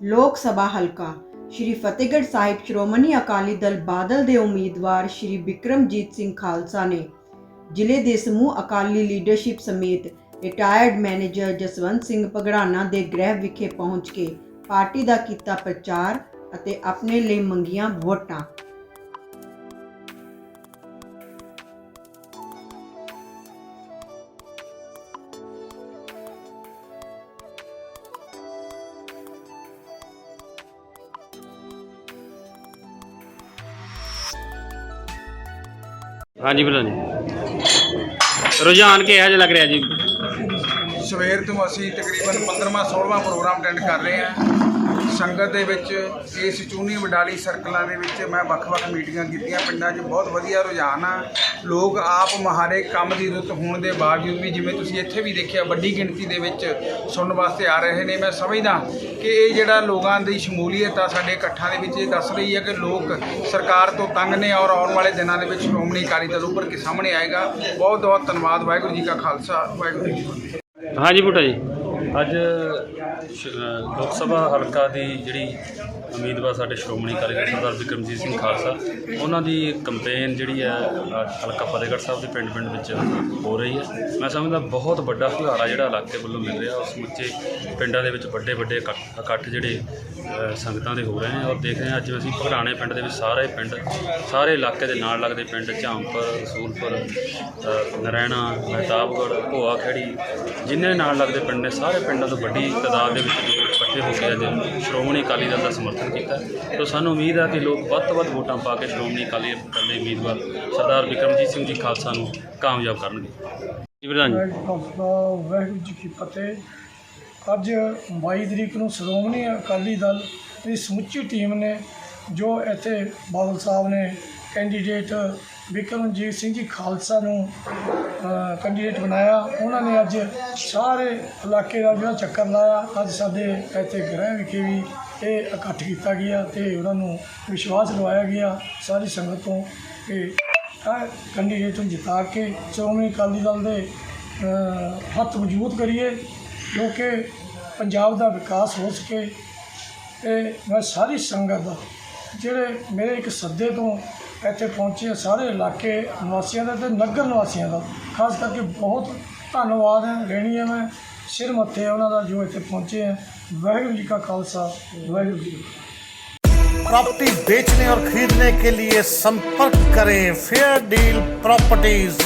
ਲੋਕ ਸਭਾ ਹਲਕਾ, ਸ਼੍ਰੀ ਫਤਿਹਗੜ੍ਹ ਸਾਹਿਬ ਸ਼੍ਰੋਮਣੀ ਅਕਾਲੀ ਦਲ ਬਾਦਲ ਦੇ ਉਮੀਦਵਾਰ ਸ਼੍ਰੀ ਬਿਕਰਮਜੀਤ ਸਿੰਘ ਖਾਲਸਾ ਨੇ ਜ਼ਿਲ੍ਹੇ ਦੇ ਸਮੂਹ ਅਕਾਲੀ ਲੀਡਰਸ਼ਿਪ ਸਮੇਤ ਰਿਟਾਇਰਡ ਮੈਨੇਜਰ ਜਸਵੰਤ ਸਿੰਘ ਪਗੜਾਨਾ ਦੇ ਗ੍ਰਹਿ ਵਿਖੇ ਪਹੁੰਚ ਕੇ ਪਾਰਟੀ ਦਾ ਕੀਤਾ ਪ੍ਰਚਾਰ ਅਤੇ ਆਪਣੇ ਲਈ ਮੰਗੀਆਂ ਵੋਟਾਂ। ਹਾਂਜੀ ਪ੍ਰਧਾਨ ਜੀ। ਰੁਝਾਨ ਕਿਹੋ ਜਿਹਾ ਲੱਗ ਰਿਹਾ ਜੀ? ਸਵੇਰ ਤੋਂ ਅਸੀਂ ਤਕਰੀਬਨ 15ਵਾਂ 16ਵਾਂ ਪ੍ਰੋਗਰਾਮ ਅਟੈਂਡ ਕਰ ਰਹੇ ਹਾਂ। ਸੰਗਤ ਦੇ ਵਿੱਚ, ਇਸ ਚੂਨੀ ਵਡਾਲੀ ਸਰਕਲਾਂ ਦੇ ਵਿੱਚ ਮੈਂ ਵੱਖ-ਵੱਖ ਮੀਟਿੰਗਾਂ ਕੀਤੀਆਂ। ਪਿੰਡਾਂ 'ਚ ਬਹੁਤ ਵਧੀਆ ਰੁਝਾਨ ਆ। ਲੋਕ ਆਪ ਮਹਾਰੇ ਕੰਮ ਦੀ ਰੁੱਤ ਹੋਣ ਦੇ ਬਾਵਜੂਦ ਵੀ ਜਿਵੇਂ ਤੁਸੀਂ ਇੱਥੇ ਵੀ ਦੇਖਿਆ, ਵੱਡੀ ਗਿਣਤੀ ਦੇ ਵਿੱਚ ਸੁਣਨ ਵਾਸਤੇ ਆ ਰਹੇ ਨੇ। ਮੈਂ ਸਮਝਦਾ ਕਿ ਇਹ ਜਿਹੜਾ ਲੋਕਾਂ ਦੀ ਸ਼ਮੂਲੀਅਤ ਆ ਸਾਡੇ ਇਕੱਠਾਂ ਦੇ ਵਿੱਚ, ਇਹ ਦੱਸ ਰਹੀ ਹੈ ਕਿ ਲੋਕ ਸਰਕਾਰ ਤੋਂ ਤੰਗ ਨੇ ਔਰ ਆਉਣ ਵਾਲੇ ਦਿਨਾਂ ਦੇ ਵਿੱਚ ਸ਼੍ਰੋਮਣੀ ਅਕਾਲੀ ਦਲ ਉੱਪਰ ਕੇ ਸਾਹਮਣੇ ਆਏਗਾ। ਬਹੁਤ ਬਹੁਤ ਧੰਨਵਾਦ। ਵਾਹਿਗੁਰੂ ਜੀ ਕਾ ਖਾਲਸਾ। ਵਾਹਿਗੁਰੂ ਜੀ ਫਤਿਹ। ਹਾਂਜੀ ਬੂਟਾ ਜੀ। ਅੱਜ ਲੋਕ ਸਭਾ ਹਲਕਾ ਦੀ ਜਿਹੜੀ ਉਮੀਦਵਾਰ ਸਾਡੇ ਸ਼੍ਰੋਮਣੀ ਅਕਾਲੀ ਦਲ ਸਰਦਾਰ ਵਿਕਰਮਜੀਤ ਸਿੰਘ ਖਾਲਸਾ, ਉਹਨਾਂ ਦੀ ਕੰਪੇਨ ਜਿਹੜੀ ਹੈ ਹਲਕਾ ਫਤਿਹਗੜ੍ਹ ਸਾਹਿਬ ਦੇ ਪਿੰਡ ਪਿੰਡ ਵਿੱਚ ਹੋ ਰਹੀ ਹੈ। ਮੈਂ ਸਮਝਦਾ ਬਹੁਤ ਵੱਡਾ ਹੁਲਾਰਾ ਜਿਹੜਾ ਇਲਾਕੇ ਵੱਲੋਂ ਮਿਲ ਰਿਹਾ, ਉਸ ਸਮੁੱਚੇ ਪਿੰਡਾਂ ਦੇ ਵਿੱਚ ਵੱਡੇ ਵੱਡੇ ਇਕੱਠ ਇਕੱਠ ਜਿਹੜੇ ਸੰਗਤਾਂ ਦੇ ਹੋ ਰਹੇ ਨੇ। ਔਰ ਦੇਖ ਰਹੇ ਹਾਂ, ਅੱਜ ਅਸੀਂ ਭਗੜਾਣੇ ਪਿੰਡ ਦੇ ਵਿੱਚ ਸਾਰੇ ਪਿੰਡ, ਸਾਰੇ ਇਲਾਕੇ ਦੇ ਨਾਲ ਲੱਗਦੇ ਪਿੰਡ ਝਾਂਪੁਰ ਰਸੂਲਪੁਰ ਨਰੈਣਾ, ਮਹਿਤਾਬਗੜ੍ਹ ਭੋਆ ਖੇੜੀ ਜਿੰਨੇ ਨਾਲ ਲੱਗਦੇ ਪਿੰਡ ਨੇ, ਸਾਰੇ ਪਿੰਡਾਂ ਤੋਂ ਵੱਡੀ ਤਾਦਾਦ ਦੇ ਵਿੱਚ ਲੋਕ ਇਕੱਠੇ ਹੋ ਕੇ ਅੱਜ ਸ਼੍ਰੋਮਣੀ ਅਕਾਲੀ ਦਲ ਦਾ ਸਮਰਥਨ ਕੀਤਾ। ਤਾਂ ਸਾਨੂੰ ਉਮੀਦ ਹੈ ਕਿ ਲੋਕ ਵੱਧ ਤੋਂ ਵੱਧ ਵੋਟਾਂ ਪਾ ਕੇ ਸ਼੍ਰੋਮਣੀ ਅਕਾਲੀ ਦਲ ਦੇ ਉਮੀਦਵਾਰ ਸਰਦਾਰ ਵਿਕਰਮਜੀਤ ਸਿੰਘ ਜੀ ਖਾਲਸਾ ਨੂੰ ਕਾਮਯਾਬ ਕਰਨਗੇ। ਜੀ ਪ੍ਰਧਾਨ ਜੀ। ਵਾਹਿਗੁਰੂ ਜੀ ਵਾਹਿਗੁਰੂ ਜੀ ਕੀ ਫਤਿਹ। ਅੱਜ 22 ਤਰੀਕ ਨੂੰ ਸ਼੍ਰੋਮਣੀ ਅਕਾਲੀ ਦਲ ਦੀ ਸਮੁੱਚੀ ਟੀਮ ਨੇ ਜੋ ਇੱਥੇ ਬਾਦਲ ਸਾਹਿਬ ਨੇ ਕੈਂਡੀਡੇਟ ਵਿਕਰਮਜੀਤ ਸਿੰਘ ਜੀ ਖਾਲਸਾ ਨੂੰ ਕੈਂਡੀਡੇਟ ਬਣਾਇਆ। ਉਹਨਾਂ ਨੇ ਅੱਜ ਸਾਰੇ ਇਲਾਕੇ ਦਾ ਜਿਹੜਾ ਚੱਕਰ ਲਾਇਆ। ਅੱਜ ਸਾਡੇ ਇੱਥੇ ਗ੍ਰਹਿ ਵਿਖੇ ਵੀ ਇਹ ਇਕੱਠ ਕੀਤਾ ਗਿਆ ਤੇ ਉਹਨਾਂ ਨੂੰ ਵਿਸ਼ਵਾਸ ਲਵਾਇਆ ਗਿਆ ਸਾਰੀ ਸੰਗਤ ਤੋਂ ਕਿ ਇਹ ਕੈਂਡੀਡੇਟ ਨੂੰ ਜਿਤਾ ਕੇ ਸ਼੍ਰੋਮਣੀ ਅਕਾਲੀ ਦਲ ਦੇ ਹੱਥ ਮਜ਼ਬੂਤ ਕਰੀਏ, ਜੋ ਕਿ ਪੰਜਾਬ ਦਾ ਵਿਕਾਸ ਹੋ ਸਕੇ। ਤੇ ਮੈਂ ਸਾਰੀ ਸੰਗਤ ਦਾ, ਜਿਹੜੇ ਮੇਰੇ ਇੱਕ ਸੱਦੇ ਤੋਂ ਇੱਥੇ ਪਹੁੰਚੇ ਆ, ਸਾਰੇ ਇਲਾਕੇ ਨਿਵਾਸੀਆਂ ਦਾ ਤੇ ਨਗਰ ਨਿਵਾਸੀਆਂ ਦਾ ਖਾਸ ਕਰਕੇ ਬਹੁਤ ਧੰਨਵਾਦ ਹੈ ਰਹਿਣੀ ਹੈ ਮੈਂ ਸਿਰ ਮੱਥੇ ਆ ਉਹਨਾਂ ਦਾ ਜੋ ਇੱਥੇ ਪਹੁੰਚੇ ਹੈ ਵਾਹਿਗੁਰੂ ਜੀ ਕਾ ਖਾਲਸਾ ਵਾਹਿਗੁਰੂ ਜੀ ਕੀ ਫਤਿਹ प्रॉपर्टी बेचने और खरीदने के लिए संपर्क करें फेयर डील प्रॉपर्टीज